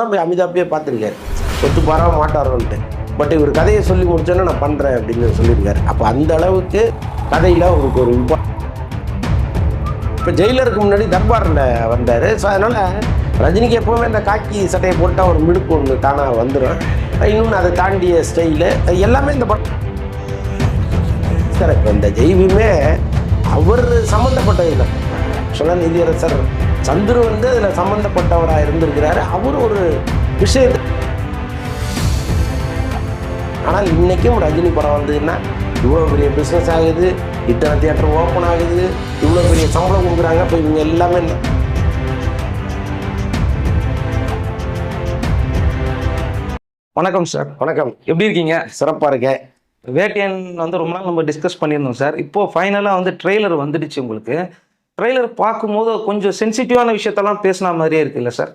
தான் போய் அமிதாப்பே பார்த்துருக்காரு. ஒத்து பாரா மாட்டாரோன்ட்டு. பட் இவர் கதையை சொல்லி முடிச்சோன்னா நான் பண்ணுறேன் அப்படின்னு சொல்லியிருக்காரு. அப்போ அந்த அளவுக்கு கதையில் அவருக்கு ஒரு இம்பார்ட் இப்போ ஜெயிலருக்கு முன்னாடி தர்பாரில் வந்தார். ஸோ அதனால் ரஜினிக்கு எப்போவுமே அந்த காக்கி சட்டையை போட்டால் ஒரு மிடுப்பு ஒன்று தானாக வந்துடும் இன்னொன்று அதை தாண்டிய ஸ்டைலு எல்லாமே இந்த படம் சார் இப்போ இந்த ஜெய்வியுமே அவர் சம்மந்தப்பட்டது இல்லை. சொன்னால் நீதியரசர் சந்துரு வந்து அதில் சம்மந்தப்பட்டவராக இருந்திருக்கிறாரு. அவர் ஒரு விஷயத்தை ஆனால் இன்றைக்கும் ரஜினி படம் வந்ததுன்னா இவ்வளோ பெரிய பிஸ்னஸ் ஆகுது. இத்தனை தியேட்டர் ஓப்பன் ஆகுது. இவ்வளோ பெரிய சம்பளம் கொடுக்குறாங்க. இப்போ இவங்க எல்லாமே வணக்கம் சார் வணக்கம். எப்படி இருக்கீங்க? சிறப்பாக இருக்கேன். வேட்டையன் வந்து ரொம்ப நாள் நம்ம டிஸ்கஸ் பண்ணியிருந்தோம் சார் இப்போ ஃபைனலாக வந்து ட்ரெய்லர் வந்துடுச்சு உங்களுக்கு. ட்ரெய்லர் பார்க்கும்போது கொஞ்சம் சென்சிட்டிவான விஷயத்தெல்லாம் பேசின மாதிரியே இருக்குல்ல சார்?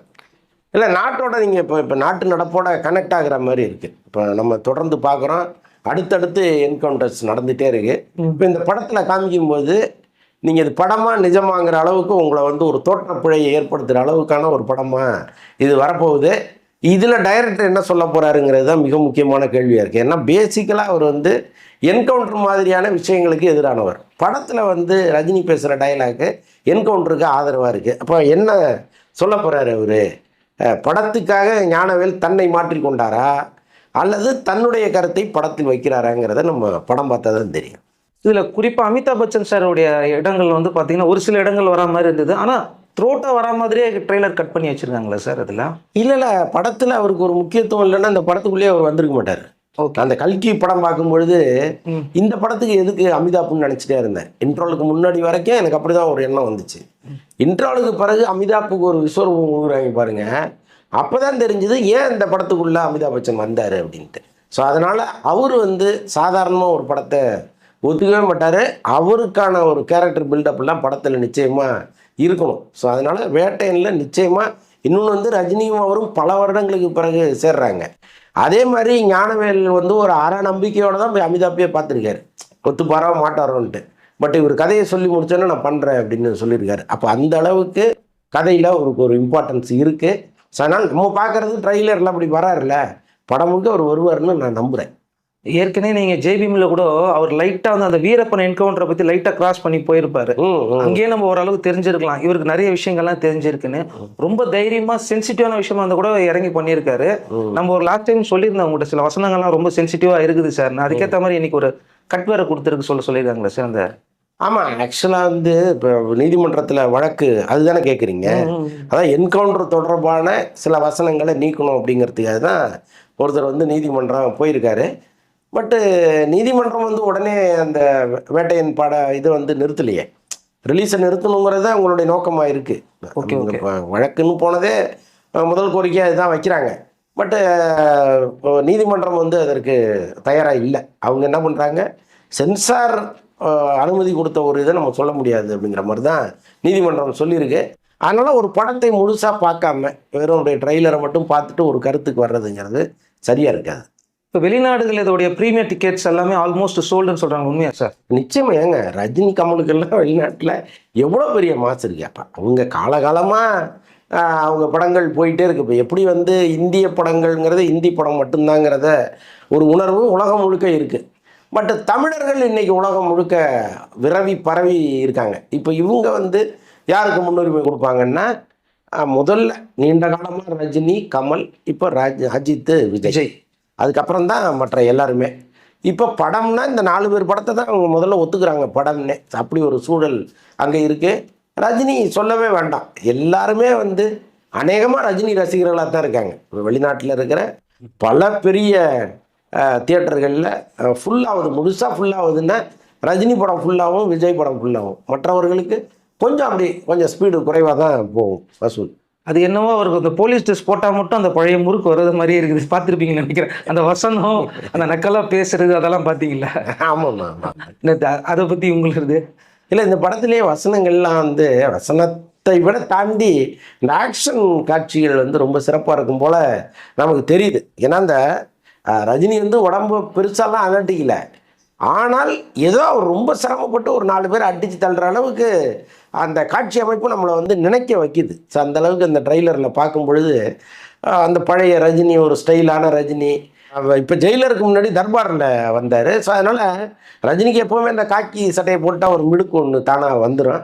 இல்லை நாட்டோட நீங்கள் இப்போ இப்போ நாட்டு நடப்போட கனெக்ட் ஆகுற மாதிரி இருக்குது இப்போ நம்ம தொடர்ந்து பார்க்குறோம். அடுத்தடுத்து என்கவுண்டர்ஸ் நடந்துகிட்டே இருக்குது இப்போ இந்த படத்தில் காமிக்கும்போது நீங்கள் இது படமாக நிஜமாங்கிற அளவுக்கு உங்களை வந்து ஒரு தோற்றப்பிழையை ஏற்படுத்துகிற அளவுக்கான ஒரு படமாக இது வரப்போகுது. இதில் டைரக்டர் என்ன சொல்ல போகிறாருங்கிறது தான் மிக முக்கியமான கேள்வியாக இருக்குது ஏன்னா பேசிக்கலாக அவர் வந்து என்கவுண்டர் மாதிரியான விஷயங்களுக்கு எதிரானவர். படத்தில் வந்து ரஜினி பேசுகிற டயலாக்கு என்கவுண்டருக்கு ஆதரவாக இருக்குது அப்போ என்ன சொல்ல போகிறாரு அவர்? படத்துக்காக ஞானவேல் தன்னை மாற்றிக்கொண்டாரா அல்லது தன்னுடைய கருத்தை படத்தில் வைக்கிறாராங்கிறத நம்ம படம் பார்த்தா தான் தெரியும். இதில் குறிப்பாக அமிதாப் பச்சன் சாருடைய இடங்கள் வந்து பார்த்தீங்கன்னா ஒரு சில இடங்கள் வரா மாதிரி இருந்தது. ஆனால் த்ரோட்டாக வரா மாதிரியே ட்ரெய்லர் கட் பண்ணி வச்சுருக்காங்களே சார் அதில்? இல்லை இல்லை. படத்தில் அவருக்கு ஒரு முக்கியத்துவம் இல்லைன்னா அந்த படத்துக்குள்ளேயே அவர் வந்திருக்க மாட்டார். அந்த கல்கி படம் பார்க்கும் பொழுது. இந்த படத்துக்கு எதுக்கு அமிதாப்னு நினச்சிட்டே இருந்தேன். இன்ட்ரோலுக்கு முன்னாடி வரைக்கும் எனக்கு அப்படி தான் ஒரு எண்ணம் வந்துச்சு. இன்ட்ரோலுக்கு பிறகு அமிதாப்புக்கு ஒரு விஸ்வரூபம் கொடுக்குறாங்க பாருங்க. அப்போ தான் தெரிஞ்சது ஏன் இந்த படத்துக்குள்ளே அமிதாப் பச்சன் வந்தார் அப்படின்ட்டு. ஸோ அதனால் அவர் வந்து சாதாரணமாக ஒரு படத்தை ஒத்துக்கவே மாட்டார். அவருக்கான ஒரு கேரக்டர் பில்டப்லாம் படத்தில் நிச்சயமாக இருக்கணும். ஸோ அதனால் வேட்டையனில் நிச்சயமாக இன்னொன்று வந்து ரஜினியும் அவரும் பல வருடங்களுக்கு பிறகு சேர்றாங்க. அதே மாதிரி ஞானவேல் வந்து ஒரு அற நம்பிக்கையோடு தான் போய் அமிதாப்பையே பார்த்துருக்காரு. ஒத்து பாரா மாட்டாரோன்ட்டு. பட் இவர் கதையை சொல்லி முடிச்சோன்னே நான் பண்ணுறேன் அப்படின்னு சொல்லியிருக்காரு. அப்போ அந்த அளவுக்கு கதையில் அவருக்கு ஒரு இம்பார்ட்டன்ஸ் இருக்குது ஸோ அதனால் நம்ம பார்க்குறது ட்ரெய்லரில் அப்படி வராருல்ல. படம் முழுக்க அவர் வருவார்னு நான் நம்புகிறேன் ஏற்கனவே நீங்கள் ஜேபிஎம்ல கூட அவர் லைட்டாக வந்து அந்த வீரப்பன் என்கவுண்டரை பற்றி லைட்டாக கிராஸ் பண்ணி போயிருப்பாரு. அங்கேயே நம்ம ஓரளவு தெரிஞ்சிருக்கலாம். இவருக்கு நிறைய விஷயங்கள்லாம் தெரிஞ்சிருக்குன்னு. ரொம்ப தைரியமா சென்சிட்டிவான விஷயமா இருந்தா கூட இறங்கி பண்ணியிருக்காரு. நம்ம ஒரு லாஸ்ட் டைம் சொல்லியிருந்தோம் உங்கள்கிட்ட சில வசனங்கள்லாம் ரொம்ப சென்சிட்டிவா இருக்குது சார் நான் அதுக்கேற்ற மாதிரி இன்னைக்கு ஒரு கட் வேற கொடுத்துருக்கு சொல்ல சொல்லியிருக்காங்களே சார் அந்த ஆமாம் ஆக்சுவலாக வந்து இப்போ நீதிமன்றத்தில் வழக்கு அதுதானே கேட்குறீங்க அதான் என்கவுண்டர் தொடர்பான சில வசனங்களை நீக்கணும் அப்படிங்கிறதுக்காக தான் ஒருத்தர் வந்து நீதிமன்றம் போயிருக்காரு. பட்டு நீதிமன்றம் வந்து உடனே அந்த வேட்டையன் பாட இதை வந்து நிறுத்தலையே. ரிலீஸை நிறுத்தணுங்கிறது அவங்களுடைய நோக்கமாக இருக்குது. வழக்குன்னு போனதே முதல் கோரிக்கையாக இதுதான் வைக்கிறாங்க. பட்டு நீதிமன்றம் வந்து அதற்கு தயாராக இல்லை. அவங்க என்ன பண்ணுறாங்க சென்சார் அனுமதி கொடுத்த ஒரு இதை நம்ம சொல்ல முடியாது அப்படிங்கிற மாதிரி தான் நீதிமன்றம் சொல்லியிருக்கு. அதனால் ஒரு படத்தை முழுசாக பார்க்காம வெறும் ட்ரெய்லரை மட்டும் பார்த்துட்டு ஒரு கருத்துக்கு வர்றதுங்கிறது சரியாக இருக்காது. இப்போ வெளிநாடுகள் இதோடைய ப்ரீமியர் டிக்கெட்ஸ் எல்லாமே ஆல்மோஸ்ட் சோல்டுன்னு சொல்றாங்க உண்மையா சார்? நிச்சயமா ஏங்க ரஜினி கமலுக்கெல்லாம் வெளிநாட்டில் எவ்வளோ பெரிய மாசு இருக்கு அப்போ அவங்க காலகாலமாக அவங்க படங்கள் போயிட்டே இருக்கு. இப்போ எப்படி வந்து இந்திய படங்கள்ங்கிறது இந்தி படம் மட்டும்தாங்கிறத ஒரு உணர்வு உலகம் முழுக்க இருக்குது பட் தமிழர்கள் இன்னைக்கு உலகம் முழுக்க விரவி பரவி இருக்காங்க. இப்போ இவங்க வந்து யாருக்கு முன்னுரிமை கொடுப்பாங்கன்னா முதல்ல நீண்ட காலமாக ரஜினி கமல் இப்போ ராஜ் அஜித் விஜய். விஜய். அதுக்கப்புறம் தான் மற்ற எல்லாருமே. இப்போ படம்னா இந்த நாலு பேர் படத்தை தான் அவங்க முதல்ல ஒத்துக்கிறாங்க படம்னு. அப்படி ஒரு சூழல் அங்கே இருக்குது ரஜினி சொல்லவே வேண்டாம். எல்லாருமே வந்து அநேகமாக ரஜினி ரசிகர்களாக தான் இருக்காங்க. இப்போ வெளிநாட்டில் இருக்கிற பல பெரிய தியேட்டர்களில் ஃபுல்லாகுது முழுசாக ஃபுல்லாகுதுன்னா ரஜினி படம் ஃபுல்லாகவும் விஜய் படம் ஃபுல்லாகும் மற்றவர்களுக்கு கொஞ்சம் அப்படி கொஞ்சம் ஸ்பீடு குறைவாக தான் போகும் வசூல். அது என்னவோ அவருக்கு அந்த போலீஸ் ட்ரெஸ் போட்டா மட்டும் அந்த பழைய முறுக்கு வர்றது மாதிரியே இருக்குது. பார்த்துருப்பீங்கன்னு நினைக்கிறேன். அந்த வசனம் அந்த நக்கலா பேசுறது அதெல்லாம் பார்த்தீங்களா ஆமாம்மா அதை பத்தி உங்களுக்கு இல்லை இந்த படத்திலே வசனங்கள்லாம் வந்து வசனத்தை விட தாண்டி இந்த ஆக்ஷன் காட்சிகள் வந்து ரொம்ப சிறப்பாக இருக்கும் போல் நமக்கு தெரியுது. ஏன்னா அஹ், ரஜினி வந்து உடம்பு பெருசாலாம் அலட்டிக்கல. ஆனால் ஏதோ அவர் ரொம்ப சிரமப்பட்டு ஒரு நாலு பேர் அடித்து தள்ளுற அளவுக்கு அந்த காட்சி அமைப்பு நம்மளை வந்து நினைக்க வைக்குது. ஸோ அந்தளவுக்கு அந்த ட்ரெய்லரில் பார்க்கும் பொழுது அந்த பழைய ரஜினி ஒரு ஸ்டைலான ரஜினி இப்போ ஜெயிலருக்கு முன்னாடி தர்பாரில் வந்தார். ஸோ அதனால் ரஜினிக்கு எப்போவுமே இந்த காக்கி சட்டையை போட்டால் ஒரு மிடுக்கு ஒன்று தானாக வந்துடும்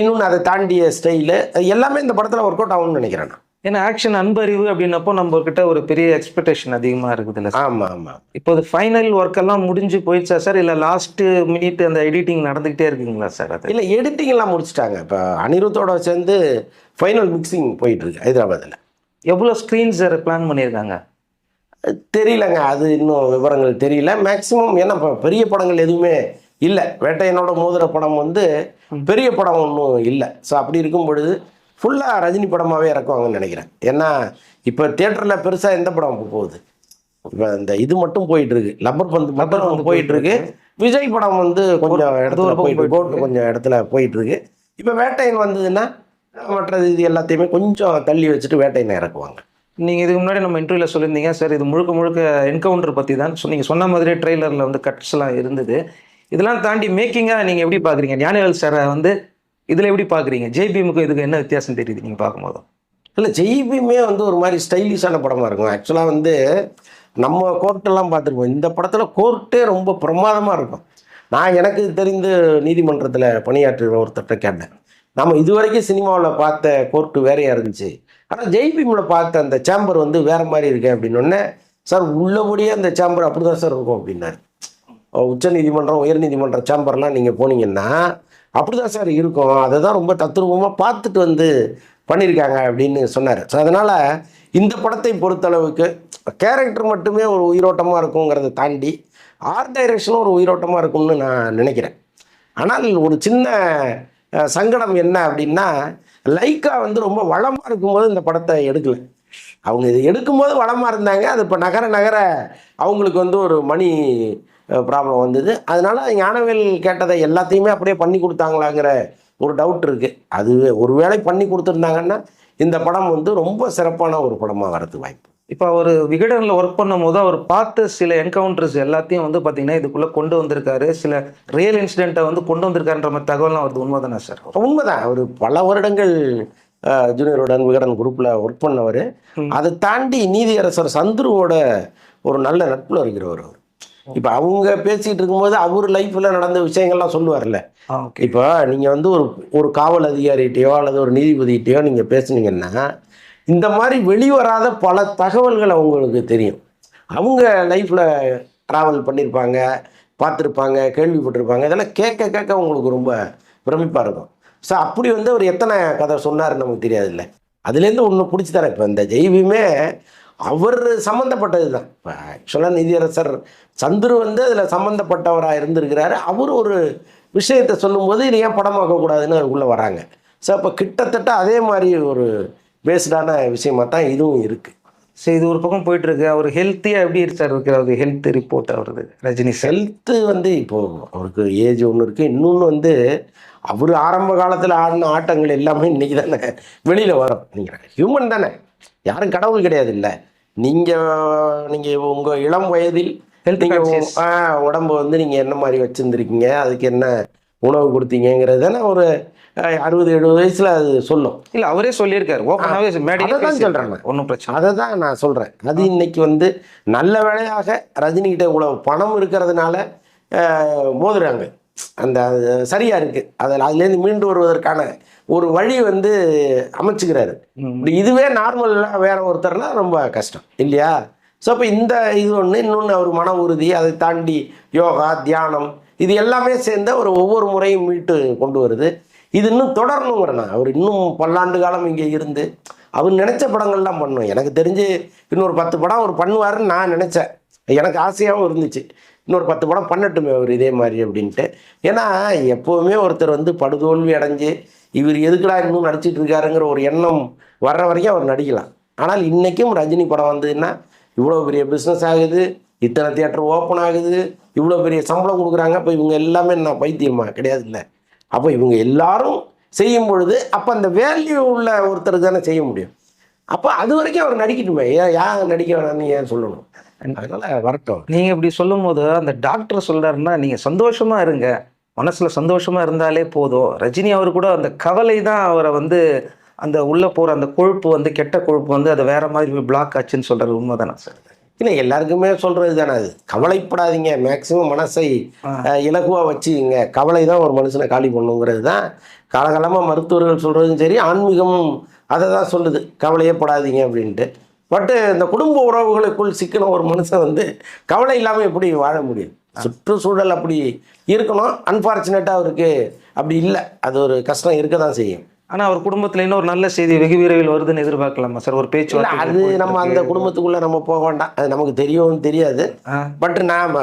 இன்னொன்று அதை தாண்டிய ஸ்டைலு எல்லாமே இந்த படத்தில் ஒர்க் அவுட் ஆகும்னு நினைக்கிறேன் நான். ஏன்னா ஆக்ஷன் அன்பறிவு அப்படின்னப்போ நம்ம கிட்ட ஒரு பெரிய எக்ஸ்பெக்டேஷன் அதிகமா இருக்குது இல்லை ஆமாம் ஆமாம் இப்போ ஃபைனல் ஒர்க் எல்லாம் முடிஞ்சு போயிடுச்சா சார்? இல்ல லாஸ்ட் மினிட் அந்த எடிட்டிங் நடந்துகிட்டே இருக்குங்களா சார் அது? இல்லை எடிட்டிங்லாம் முடிச்சிட்டாங்க. இப்போ அனிருத்தோட சேர்ந்து ஃபைனல் மிக்சிங் போயிட்டுருக்கு ஹைதராபாத்தில் எவ்வளோ ஸ்க்ரீன்ஸ் சார் பிளான் பண்ணியிருக்காங்க? தெரியலங்க. அது இன்னும் விவரங்கள் தெரியல. மேக்ஸிமம் ஏன்னா இப்போ பெரிய படங்கள் எதுவுமே இல்லை. வேட்டையனோட மோதிர படம் வந்து பெரிய படம் ஒன்றும் இல்லை. ஸோ அப்படி இருக்கும் பொழுது ஃபுல்லாக ரஜினி படமாகவே இறக்குவாங்கன்னு நினைக்கிறேன். ஏன்னா இப்போ தேட்டரில் பெருசாக எந்த படம் இப்போ போகுது? இப்போ இந்த இது மட்டும் போயிட்டு இருக்கு லப்பர் பந்து லப்பர் பந்து போயிட்டு இருக்கு விஜய் படம் வந்து கொஞ்சம் இடத்துல போயிட்டு கோட்டு கொஞ்சம் இடத்துல போயிட்டு இருக்கு இப்போ வேட்டையன் வந்ததுன்னா மற்றது இது எல்லாத்தையுமே கொஞ்சம் தள்ளி வச்சுட்டு வேட்டையனை இறக்குவாங்க. நீங்க இதுக்கு முன்னாடி நம்ம இன்டர்வியூல சொல்லியிருந்தீங்க சார் இது முழுக்க முழுக்க என்கவுண்டர் பத்தி தான். So, நீங்க சொன்ன மாதிரியே ட்ரெய்லர்ல வந்து கட்ஸ் எல்லாம் இருந்தது. இதெல்லாம் தாண்டி மேக்கிங்கா நீங்க எப்படி பாக்குறீங்க? ஞானவேல் சாரை வந்து இதில் எப்படி பார்க்குறீங்க ஜேபிஎம்க்கு இதுக்கு என்ன வித்தியாசம் தெரியுது நீங்கள் பார்க்கும்போது? இல்லை ஜெய்பியுமே வந்து ஒரு மாதிரி ஸ்டைலிஷான படமாக இருக்கும். ஆக்சுவலாக வந்து நம்ம கோர்ட்டெல்லாம் பார்த்துருப்போம். இந்த படத்தில் கோர்ட்டே ரொம்ப பிரமாதமாக இருக்கும். நான் எனக்கு தெரிந்து நீதிமன்றத்தில் பணியாற்றுகிற ஒருத்தர்கிட்ட கேட்டேன். நம்ம இதுவரைக்கும் சினிமாவில் பார்த்த கோர்ட்டு வேறையாக இருந்துச்சு. ஆனால் ஜெய்பீமில் பார்த்த அந்த சேம்பர் வந்து வேறு மாதிரி இருக்கேன் அப்படின்னொடனே சார் உள்ளபடியே அந்த சேம்பர் அப்படி தான் சார் இருக்கும் அப்படின்னாரு. உச்ச நீதிமன்றம் உயர் சேம்பர்லாம் நீங்கள் போனீங்கன்னா அப்படி தான் சார் இருக்கும். அதை தான் ரொம்ப தத்ரூபமாக பார்த்துட்டு வந்து பண்ணியிருக்காங்க அப்படின்னு சொன்னார். ஸோ அதனால் இந்த படத்தை பொறுத்தளவுக்கு கேரக்டர் மட்டுமே ஒரு உயிரோட்டமாக இருக்குங்கிறத தாண்டி ஆர்ட் டைரக்ஷனும் ஒரு உயிரோட்டமாக இருக்கும்னு நான் நினைக்கிறேன். ஆனால் ஒரு சின்ன சங்கடம் என்ன அப்படின்னா லைக்கா வந்து ரொம்ப வளமாக இருக்கும்போது இந்த படத்தை எடுக்கலை. அவங்க இது எடுக்கும்போது வளமாக இருந்தாங்க. அது இப்போ நகர நகர அவங்களுக்கு வந்து ஒரு மணி ப்ராப்ளம் வந்தது. அதனால ஞானவேல் கேட்டதை எல்லாத்தையுமே அப்படியே பண்ணி கொடுத்தாங்களாங்கிற ஒரு டவுட் இருக்குது அது ஒருவேளை பண்ணி கொடுத்துருந்தாங்கன்னா இந்த படம் வந்து ரொம்ப சிறப்பான ஒரு படமாக வரதுக்கு வாய்ப்பு. இப்போ அவர் விகடனில் ஒர்க் பண்ணும்போது அவர் பார்த்த சில என்கவுண்டர்ஸ் எல்லாத்தையும் வந்து பார்த்தீங்கன்னா இதுக்குள்ளே கொண்டு வந்திருக்காரு. சில ரியல் இன்சிடென்ட்டை வந்து கொண்டு வந்திருக்காருன்ற மாதிரி தகவல்லாம் வருது. உண்மைதானே சார் உண்மைதான். அவர் பல வருடங்கள் ஜூனியருடன் விகடன் குரூப்பில் ஒர்க் பண்ணவர். அதை தாண்டி நீதியரசர் சந்துருவோட ஒரு நல்ல நட்பில் இருக்கிறவர் அவர். இப்போ அவங்க பேசிகிட்டு இருக்கும்போது அவர் லைஃப்பில் நடந்த விஷயங்கள்லாம் சொல்லுவார்ல. இப்போ நீங்கள் வந்து ஒரு ஒரு காவல் அதிகாரிகிட்டயோ அல்லது ஒரு நீதிபதிகிட்டயோ நீங்கள் பேசுனீங்கன்னா இந்த மாதிரி வெளிவராத பல தகவல்கள் அவங்களுக்கு தெரியும். அவங்க லைஃப்பில் ட்ராவல் பண்ணியிருப்பாங்க பார்த்துருப்பாங்க கேள்விப்பட்டிருப்பாங்க இதெல்லாம் கேட்க கேட்க உங்களுக்கு ரொம்ப பிரமிப்பாக இருக்கும். ஸோ அப்படி வந்து அவர் எத்தனை கதை சொன்னார் நமக்கு தெரியாதுல்ல. அதுலேருந்து ஒன்று பிடிச்சி தரேன் இப்போ இந்த ஜெய்வியுமே அவர் சம்மந்தப்பட்டது தான். இப்போ ஆக்சுவலாக நீதியரசர் சந்துரு வந்து அதில் சம்மந்தப்பட்டவராக இருந்திருக்கிறாரு. அவர் ஒரு விஷயத்தை சொல்லும்போது இது ஏன் படமாக்கக்கூடாதுன்னு அதுக்குள்ளே வராங்க. ஸோ அப்போ கிட்டத்தட்ட அதே மாதிரி ஒரு பேஸ்டான விஷயமா தான் இதுவும் இருக்குது சரி இது ஒரு பக்கம் போயிட்டு இருக்கு. அவர் ஹெல்த்தியாக எப்படி சார் இருக்கு அவர் ஹெல்த் ரிப்போர்ட் அவரது ரஜினி ஹெல்த்து வந்து இப்போது அவருக்கு ஏஜ் ஒன்று இருக்குது இன்னொன்று வந்து அவர் ஆரம்ப காலத்தில் ஆடின ஆட்டங்கள் எல்லாமே இன்றைக்கி தானே வெளியில் வரும். நீங்கள் ஹியூமன் தானே. யாரும் கடவுள் கிடையாது இல்லை. நீங்கள் நீங்கள் உங்கள் இளம் வயதில் நீங்கள். உடம்பு வந்து நீங்கள் என்ன மாதிரி வச்சுருந்துருக்கீங்க? அதுக்கு என்ன உணவு கொடுத்தீங்கிறது தானே ஒரு அறுபது எழுபது வயசில் அது சொல்லும். இல்ல அவரே சொல்லியிருக்காரு. ஓப்பனாகவே அதை தான் சொல்றேன். ஒன்றும் பிரச்சனை அதை தான் நான் சொல்கிறேன் அது இன்னைக்கு வந்து நல்ல வேளையாக ரஜினிகிட்ட இவ்வளவு பணம் இருக்கிறதுனால மோதுறாங்க. அந்த அது சரியா இருக்கு. அதில் அதுலேருந்து மீண்டு வருவதற்கான ஒரு வழி வந்து அமைச்சுக்கிறாரு. இதுவே நார்மலாக வேற ஒருத்தர்னா ரொம்ப கஷ்டம். இல்லையா? ஸோ அப்போ இந்த இது ஒன்று இன்னொன்று அவர் மன உறுதி அதை தாண்டி யோகா தியானம் இது எல்லாமே சேர்ந்து ஒரு ஒவ்வொரு முறையும் மீட்டு கொண்டு வருது. இது இன்னும் தொடரணுங்கிறேன் நான். அவர் இன்னும் பல்லாண்டு காலம் இங்கே இருந்து அவர் நினைச்ச படங்கள்லாம் பண்ணும். எனக்கு தெரிஞ்சு இன்னொரு பத்து படம் அவர் பண்ணுவாருன்னு நான் நினச்சேன். எனக்கு ஆசையாகவும் இருந்துச்சு. இன்னொரு பத்து படம் பண்ணட்டுமே அவர் இதே மாதிரி அப்படின்ட்டு. ஏன்னா எப்போவுமே ஒருத்தர் வந்து படுதோல்வி அடைஞ்சு இவர் எதுக்குடா இன்னும் நடிச்சிட்டு இருக்காருங்கிற ஒரு எண்ணம் வர்ற வரைக்கும் அவர் நடிக்கலாம். ஆனால் இன்றைக்கும் ரஜினி படம் வந்ததுன்னா இவ்வளோ பெரிய பிஸ்னஸ் ஆகுது இத்தனை தியேட்டர் ஓப்பன் ஆகுது இவ்வளோ பெரிய சம்பளம் கொடுக்குறாங்க அப்போ இவங்க எல்லாமே நான் பைத்தியமா? கிடையாது இல்லை. அப்போ இவங்க எல்லாரும் செய்யும் பொழுது அப்போ அந்த வேல்யூ உள்ள ஒருத்தர் தானே செய்ய முடியும். அப்போ அது வரைக்கும் அவர் நடிக்கட்டுமே. ஏன் யார் நடிக்க வேணாம்னு ஏன் சொல்லணும்? அதனால வரட்டும். நீங்க இப்படி சொல்லும்போது அந்த டாக்டர் சொல்றாருன்னா நீங்க சந்தோஷமா இருங்க. மனசுல சந்தோஷமா இருந்தாலே போதும். ரஜினி அவர் கூட அந்த கவலை தான் அவரை வந்து அந்த உள்ள போற அந்த கொழுப்பு வந்து கெட்ட கொழுப்பு வந்து அது வேற மாதிரி பிளாக் ஆச்சுன்னு சொல்றது உண்மைதானா சார்? இல்லை எல்லாருக்குமே சொல்கிறது தானே அது. கவலைப்படாதீங்க. மேக்சிமம் மனசை அஹ், இலகுவா வச்சுங்க கவலை தான் ஒரு மனுஷனை காலி பண்ணுங்கிறது தான் காலகாலமாக மருத்துவர்கள் சொல்கிறதும் சரி ஆன்மீகமும் அதை தான் சொல்லுது. கவலையே படாதீங்க அப்படின்ட்டு. பட்டு இந்த குடும்ப உறவுகளுக்குள் சிக்கின ஒரு மனுஷன் வந்து கவலை இல்லாமல் எப்படி வாழ முடியும்? சுற்றுச்சூழல் அப்படி இருக்கணும். அன்ஃபார்ச்சுனேட்டாக அவருக்கு அப்படி இல்லை. அது ஒரு கஷ்டம் இருக்க தான் செய்யும். ஆனா அவர் குடும்பத்துல இன்னும் ஒரு நல்ல செய்தி வெகு விரைவில் வருதுன்னு எதிர்பார்க்கலாமா? சார் ஒரு பேச்சுவார்த்தை அது நம்ம அந்த குடும்பத்துக்குள்ளே நம்ம போக வேண்டாம். அது நமக்கு தெரியவும் தெரியாது. பட் நான்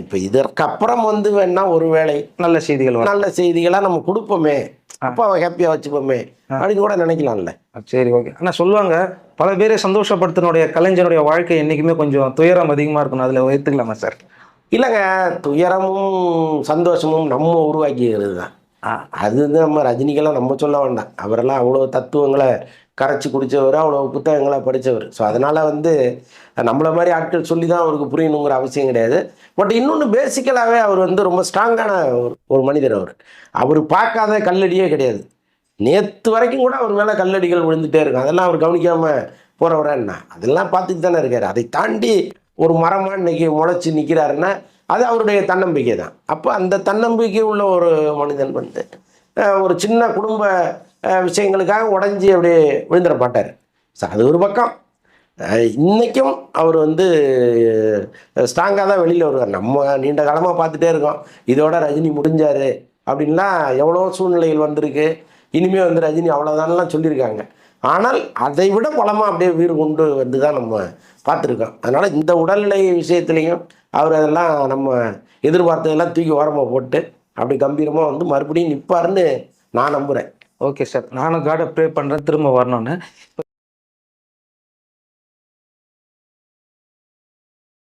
இப்போ இதற்கு அப்புறம் வந்து வேணா ஒரு வேளை நல்ல செய்திகள் நல்ல செய்திகளா நம்ம கொடுப்போமே. அப்போ அவன் ஹாப்பியாக வச்சுப்போமே அப்படின்னு கூட நினைக்கலாம்ல. சரி ஓகே ஆனா சொல்லுவாங்க பல பேரை சந்தோஷப்படுத்தினுடைய கலைஞனுடைய வாழ்க்கை என்னைக்குமே கொஞ்சம் துயரம் அதிகமா இருக்கணும் அதுல ஏத்துக்கலாமா சார் இல்லைங்க துயரமும் சந்தோஷமும் நம்ம உருவாக்கிக்கிறது தான் அது வந்து நம்ம ரஜினிக்கெல்லாம் நம்ம சொல்ல வேண்டாம். அவரெல்லாம் அவ்வளோ தத்துவங்களை கரைச்சி குடித்தவர் அவ்வளோ புத்தகங்களை படித்தவர் ஸோ அதனால் வந்து நம்மள மாதிரி ஆட்கள் சொல்லி தான் அவருக்கு புரியணுங்கிற அவசியம் கிடையாது. பட் இன்னொன்று பேசிக்கலாகவே அவர் வந்து ரொம்ப ஸ்ட்ராங்கான ஒரு ஒரு மனிதர் அவர். அவர் பார்க்காத கல்லடியே கிடையாது. நேற்று வரைக்கும் கூட அவர் மேலே கல்லடிகள் விழுந்துட்டே இருக்கும். அதெல்லாம் அவர் கவனிக்காமல் போகிறவரா என்ன? அதெல்லாம் பார்த்துட்டு தானே இருக்கார். அதை தாண்டி ஒரு மரமாக இன்னைக்கு முளைச்சி நிற்கிறாருன்னா அது அவருடைய தன்னம்பிக்கை தான் அப்போ அந்த தன்னம்பிக்கை உள்ள ஒரு மனிதன் வந்து ஒரு சின்ன குடும்ப விஷயங்களுக்காக உடஞ்சி அப்படியே விழுந்துட மாட்டார். ஸோ அது ஒரு பக்கம். இன்றைக்கும் அவர் வந்து ஸ்ட்ராங்காக தான் வெளியில் வருவார். நம்ம நீண்ட காலமாக பார்த்துட்டே இருக்கோம். இதோட ரஜினி முடிஞ்சார் அப்படின்லாம் எவ்வளோ சூழ்நிலைகள் வந்திருக்கு. இனிமே வந்து ரஜினி அவ்வளோதான்லாம் சொல்லியிருக்காங்க. ஆனால் அதை விட பலமாக அப்படியே வீடு கொண்டு வந்து தான் நம்ம பார்த்துருக்கோம். அதனால் இந்த உடல்நிலை விஷயத்துலையும் அவர் அதெல்லாம் நம்ம எதிர்பார்த்ததெல்லாம் தூக்கி ஓரமாக போட்டு அப்படி கம்பீரமாக வந்து மறுபடியும் நிற்பாருன்னு நான் நம்புகிறேன் ஓகே சார் நானும் காடை ப்ரே பண்ணுறேன் திரும்ப வரணும்னு.